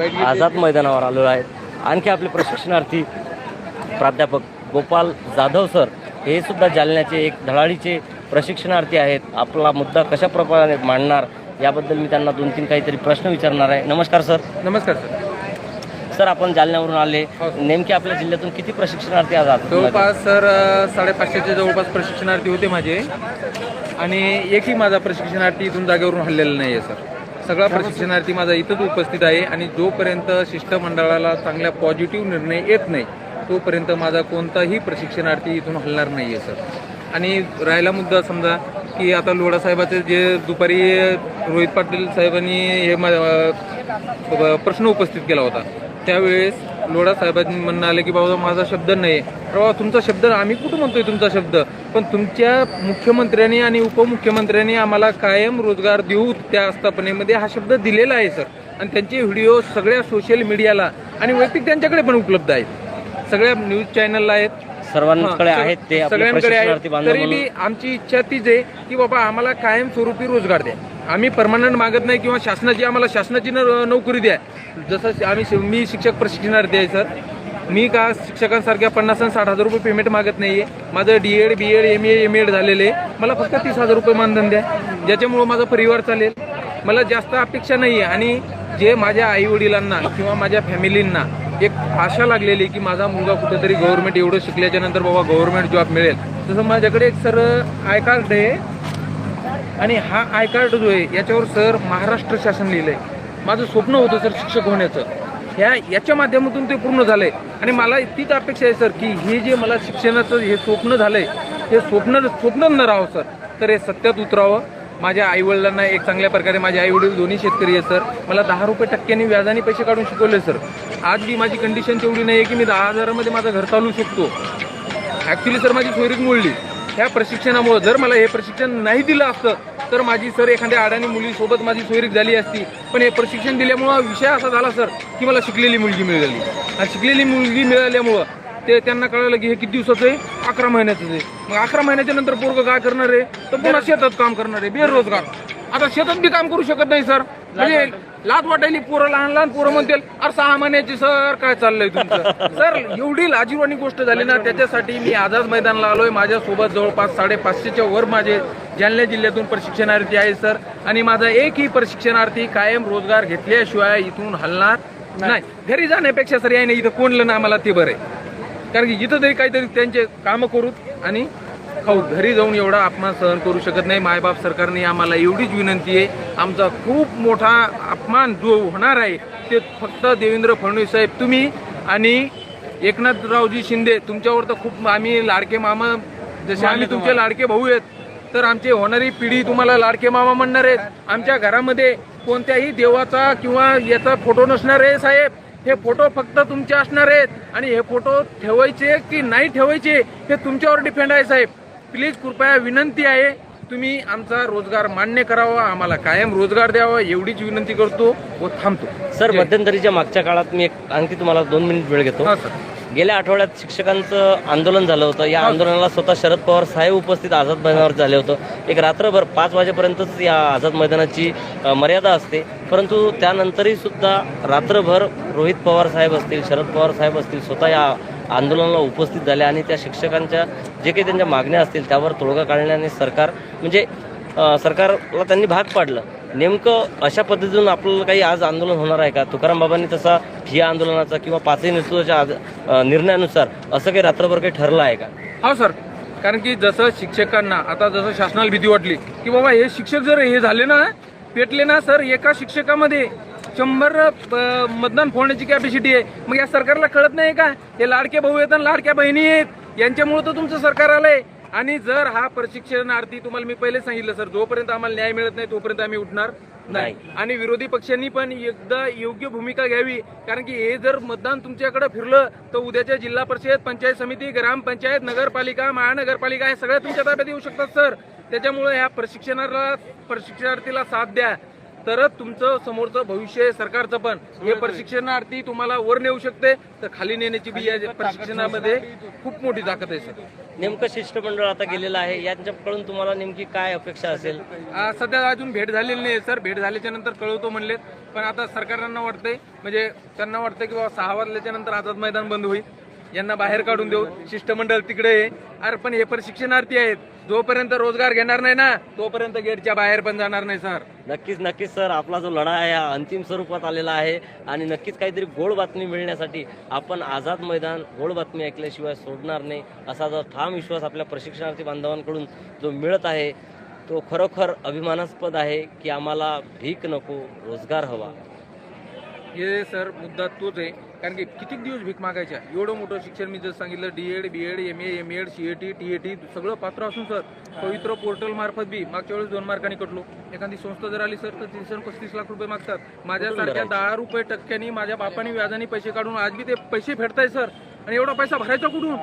आझाद मैदानावर आलेलो आहेत. आणखी आपले प्रशिक्षणार्थी प्राध्यापक गोपाल जाधव सर हे सुद्धा जालन्याचे एक धडाडीचे प्रशिक्षणार्थी आहेत. आपला मुद्दा कशा प्रकारे मांडणार याबद्दल मी त्यांना दोन तीन काहीतरी प्रश्न विचारणार आहे. नमस्कार सर. नमस्कार सर. सर आपण जालन्यावरून आले. हो. नेमके आपल्या जिल्ह्यातून किती प्रशिक्षणार्थी आज आहात? जवळपास सर अ, साडेपाचशेच्या जवळपास प्रशिक्षणार्थी होते माझे. आणि एकही माझा प्रशिक्षणार्थी इथून जागेवरून हल्लेला नाही आहे सर. सगळा प्रशिक्षणार्थी माझा इथंच उपस्थित आहे आणि जोपर्यंत शिष्टमंडळाला चांगल्या पॉझिटिव्ह निर्णय येत नाही तोपर्यंत माझा कोणताही प्रशिक्षणार्थी इथून हलणार नाही आहे सर. आणि राहिला मुद्दा समजा की आता लोढा साहेबाचे जे दुपारी रोहित पाटील साहेबांनी हे प्रश्न उपस्थित केला होता त्यावेळेस लोढा साहेबांनी म्हणणं आलं की बाबा माझा शब्द नाही बाबा तुमचा शब्द आम्ही कुठं म्हणतोय तुमचा शब्द? पण तुमच्या मुख्यमंत्र्यांनी आणि उपमुख्यमंत्र्यांनी आम्हाला कायम रोजगार देऊ त्या आस्थापनेमध्ये हा शब्द दिलेला आहे सर. आणि त्यांचे व्हिडिओ सगळ्या सोशल मीडियाला आणि वैयक्तिक त्यांच्याकडे पण उपलब्ध आहेत. सगळ्या न्यूज चॅनलला आहेत. सर्वांकडे आहेत ते सगळ्यांकडे प्रशिक्षणार्थी आहे बांधव तरी आमची इच्छा तीच आहे की बाबा आम्हाला कायमस्वरूपी रोजगार द्या. आम्ही परमानंट मागत नाही किंवा शासनाची आम्हाला शासनाची न- नोकरी द्या. जसं आम्ही शि- मी शिक्षक प्रशिक्षणार्थी आहे सर. मी का शिक्षकांसारख्या पन्नास आणि साठ हजार रुपये पेमेंट मागत नाही आहे माझं D Ed B Ed M A M Ed झालेले मला फक्त तीस हजार रुपये मानधन द्या. ज्याच्यामुळं माझा परिवार चालेल. मला जास्त अपेक्षा नाही आहे आणि जे माझ्या आईवडिलांना किंवा माझ्या फॅमिलींना एक आशा लागलेली की माझा मुलगा कुठेतरी गव्हर्नमेंट एवढं शिकल्याच्या नंतर बाबा गव्हर्नमेंट जॉब मिळेल. तसं माझ्याकडे एक सर आयकार्ड आहे. आणि हा आय कार्ड जो आहे याच्यावर सर महाराष्ट्र शासन लिहिलं आहे माझं स्वप्न होतं सर शिक्षक होण्याचं. ह्या याच्या माध्यमातून ते पूर्ण झालंय. आणि मला तीच अपेक्षा आहे सर की हे जे मला शिक्षणाचं हे स्वप्न झालंय हे स्वप्न स्वप्न न राहावं सर. तर हे सत्यात उतरावं. माझ्या आईवडिलांना एक चांगल्या प्रकारे माझे आईवडील दोन्ही शेतकरी आहेत सर. मला दहा रुपये टक्क्यांनी व्याजाने पैसे काढून शिकवले सर. आज बी माझी कंडिशन तेवढी नाही आहे की मी दहा हजारामध्ये माझं घर चालू शकतो. ॲक्च्युली सर माझी सोयरीक मोडली. ह्या प्रशिक्षणामुळं जर मला हे प्रशिक्षण नाही दिलं असतं तर माझी सर एखाद्या अडाणी मुलीसोबत माझी सोयरीक झाली असती. पण हे प्रशिक्षण दिल्यामुळं विषय असा झाला सर की मला शिकलेली मुलगी मिळाली. आणि शिकलेली मुलगी मिळाल्यामुळं ते त्यांना कळलं की हे किती दिवसाचं आहे? अकरा महिन्याचं आहे. मग अकरा महिन्याच्या नंतर पोरगं काय करणार आहे? तर पुन्हा शेतात काम करणार आहे बेरोजगार. आता शेतात बी काम करू शकत नाही सर. म्हणजे लाज वाटायली पोरं लहान लहान पोरं म्हणतील अरे सहा महिन्याची सर काय चाललंय तुमचं? सर एवढी लाजीवानी गोष्ट झाली ना त्याच्यासाठी मी आझाद मैदानला आलोय. माझ्यासोबत जवळपास साडेपाचशेच्या वर माझे जालना जिल्ह्यातून प्रशिक्षणार्थी आहे सर. आणि माझा एकही प्रशिक्षणार्थी कायम रोजगार घेतल्याशिवाय इथून हलणार नाही. घरी जाण्यापेक्षा सर याने इथं कोणलं ना आम्हाला ते बरं आहे. कारण की इथं तरी काहीतरी त्यांचे कामं करू आणि खाऊ घरी जाऊन एवढा अपमान सहन करू शकत नाही. मायबाप सरकारने आम्हाला एवढीच विनंती आहे. आमचा खूप मोठा अपमान जो होणार आहे ते फक्त देवेंद्र फडणवीस साहेब तुम्ही आणि एकनाथरावजी शिंदे. तुमच्यावर तर खूप आम्ही लाडके मामा जसे आम्ही तुमचे लाडके भाऊ आहेत तर आमची होणारी पिढी तुम्हाला लाडके मामा म्हणणार आहेत. आमच्या घरामध्ये कोणत्याही देवाचा किंवा याचा फोटो नसणार आहे साहेब. हे फोटो फक्त तुमचे असणार आहेत. आणि हे फोटो ठेवायचे की नाही ठेवायचे हे तुमच्यावर डिपेंड आहे साहेब. प्लीज कृपया विनंती आहे तुम्ही आमचा रोजगार मान्य करावा आम्हाला कायम रोजगार द्यावा एवढीच विनंती करतो व थांबतो. सर. मध्यंतरीच्या मागच्या काळात मी एक आणखी तुम्हाला दोन मिनिट वेळ घेतो. सर. गेल्या आठवड्यात शिक्षकांचं आंदोलन झालं होतं. या आंदोलनाला स्वतः शरद पवार साहेब उपस्थित आझाद मैदानावर झाले होतं. एक रात्रभर पाच वाजेपर्यंतच या आझाद मैदानाची मर्यादा असते. परंतु त्यानंतरही सुद्धा रात्रभर रोहित पवार साहेब असतील शरद पवार साहेब असतील स्वतः या आंदोलनाला उपस्थित झाले आणि त्या शिक्षकांच्या जे काही त्यांच्या मागण्या असतील त्यावर तोडगा काढण्याने सरकार म्हणजे सरकारला त्यांनी भाग पाडलं. नेमकं अशा पद्धतीतून आपल्याला काही आज आंदोलन होणार आहे का? तुकाराम बाबांनी तसा ठिया आंदोलनाचा किंवा पाचही नेतृत्वाच्या निर्णयानुसार असं काही रात्रभर काही ठरलं आहे का? हो सर. कारण की जसं शिक्षकांना आता जसं शासनाला भीती वाटली की बाबा हे शिक्षक जर हे झाले ना पेटले ना सर एका शिक्षकामध्ये शंभर मतदान फोडण्याची कॅपॅसिटी आहे. मग या सरकारला कळत नाही का? हे लाडके भाऊ आहेत आणि लाडक्या बहिणी आहेत. यांच्यामुळे तर तुमचं सरकार आलंय. आणि जर हा प्रशिक्षणार्थी तुम्हाला मी पहिले सांगितलं सर जोपर्यंत आम्हाला न्याय मिळत नाही तोपर्यंत आम्ही उठणार नाही. आणि विरोधी पक्षांनी पण एकदा योग्य भूमिका घ्यावी. कारण की हे जर मतदान तुमच्याकडे फिरलं तर उद्याच्या जिल्हा परिषद पंचायत समिती ग्रामपंचायत नगरपालिका महानगरपालिका हे सगळ्या तुमच्या ताब्यात येऊ शकतात सर. त्याच्यामुळे ह्या प्रशिक्षणाला प्रशिक्षणार्थीला साथ द्या. तरच तुमचं समोरचं भविष्य आहे, सरकारचं पण. हे प्रशिक्षणार्थी तुम्हाला वर नेऊ शकते. तर खाली नेण्याची बी या प्रशिक्षणामध्ये खूप मोठी ताकद आहे सर. नेमकं शिष्टमंडळ आता गेलेलं आहे. यांच्याकडून तुम्हाला नेमकी काय अपेक्षा असेल? आ, सध्या अजून भेट झालेली नाही सर. भेट झाल्याच्यानंतर कळवतो म्हणलेत. पण आता सरकारांना वाटतंय म्हणजे त्यांना वाटतंय की बाबा सहा वाजल्याच्या नंतर आझाद मैदान बंद होईल. यांना बाहेर काढून देऊ. शिष्टमंडळ तिकडे अरे पण हे प्रशिक्षणार्थी आहेत. जोपर्यंत रोजगार घेणार नाही ना तोपर्यंत गेटच्या बाहेर पण जाणार नाही सर. नक्कीच नक्कीच सर. आपला जो लढा आहे हा अंतिम स्वरूपात आलेला आहे. आणि नक्कीच काहीतरी गोड बातमी मिळण्यासाठी आपण आझाद मैदान गोड बातमी ऐकल्याशिवाय सोडणार नाही असा जो ठाम विश्वास आपल्या प्रशिक्षणार्थी बांधवांकडून जो मिळत आहे तो खरोखर अभिमानास्पद आहे की आम्हाला भीक नको रोजगार हवा. हे सर मुद्दा तोच आहे. कारण की किती दिवस भीक मागायच्या? एवढं मोठं शिक्षण मी जसं सांगितलं D Ed B Ed M A M Ed CAT TAT सगळं पात्र असून सर. पवित्र पोर्टल मार्फत बी मागच्या वेळेस दोन मार्कांनी कटलो. एखादी संस्था जर आली सर तर तीनशे पस्तीस लाख रुपये मागतात. माझ्यासारख्या दहा रुपये टक्क्यांनी माझ्या बापाने व्याजाने पैसे काढून आज बी ते पैसे फेडताय सर. आणि एवढा पैसा भरायचा कुठून?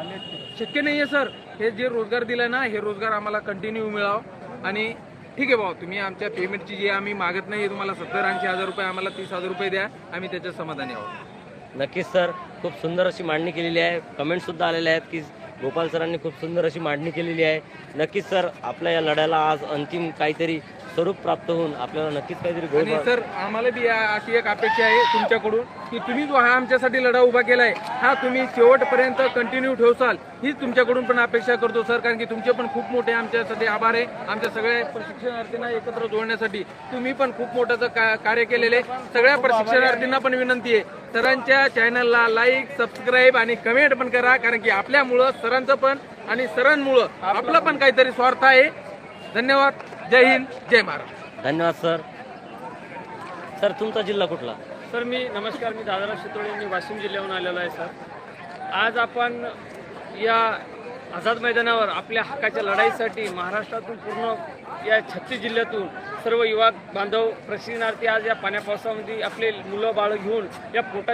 शक्य नाहीये सर. हे जे रोजगार दिलाय ना हे रोजगार आम्हाला कंटिन्यू मिळावं. आणि ठीक आहे भाऊ तुम्ही आमच्या पेमेंटची जी आम्ही मागत नाही तुम्हाला सत्तर ऐंशी हजार रुपये आम्हाला तीस हजार रुपये द्या आम्ही त्याच्या समाधानी आहोत. नक्कीच सर. खूप सुंदर अशी मांडणी केलेली आहे. कमेंट सुद्धा आलेले आहेत की गोपाल सरांनी खूप सुंदर अशी मांडणी केलेली आहे. नक्कीच सर आपल्या या लढ्याला आज अंतिम काहीतरी स्वरूप प्राप्त होऊन आपल्याला नक्कीच काहीतरी सर आम्हाला बी अशी एक अपेक्षा आहे तुमच्याकडून. की तुम्ही जो हा आमच्यासाठी लढा उभा केलाय हा तुम्ही शेवटपर्यंत कंटिन्यू ठेवसाल हीच तुमच्याकडून पण अपेक्षा करतो सर. कारण की तुमचे पण खूप मोठे आमच्यासाठी आभार आहे. आमच्या सगळ्या प्रशिक्षणार्थींना एकत्र जोडण्यासाठी तुम्ही पण खूप मोठं का- कार्य केलेले सगळ्या प्रशिक्षणार्थींना पण विनंती आहे. सरांच्या चॅनलला लाईक सबस्क्राईब आणि कमेंट पण करा कारण की आपल्यामुळं सरांचं पण आणि सरांमुळं आपलं पण काहीतरी स्वार्थ आहे. धन्यवाद. जय हिंद. जय महाराष्ट्र. धन्यवाद सर. सर तुमचा जिल्हा कुठला? सर मी नमस्कार मी दादाराव शितोळे मी वाशिम जिल्ह्याहून आलेलो आहे सर. आज आपण या आझाद मैदानावर आपल्या हक्काच्या लढाईसाठी महाराष्ट्रातून पूर्ण या छत्तीस जिल्ह्यातून सर्व युवा बांधव प्रशिक्षणार्थी आज या पाण्या पावसामध्ये आपले मुलं बाळं घेऊन या पोटाची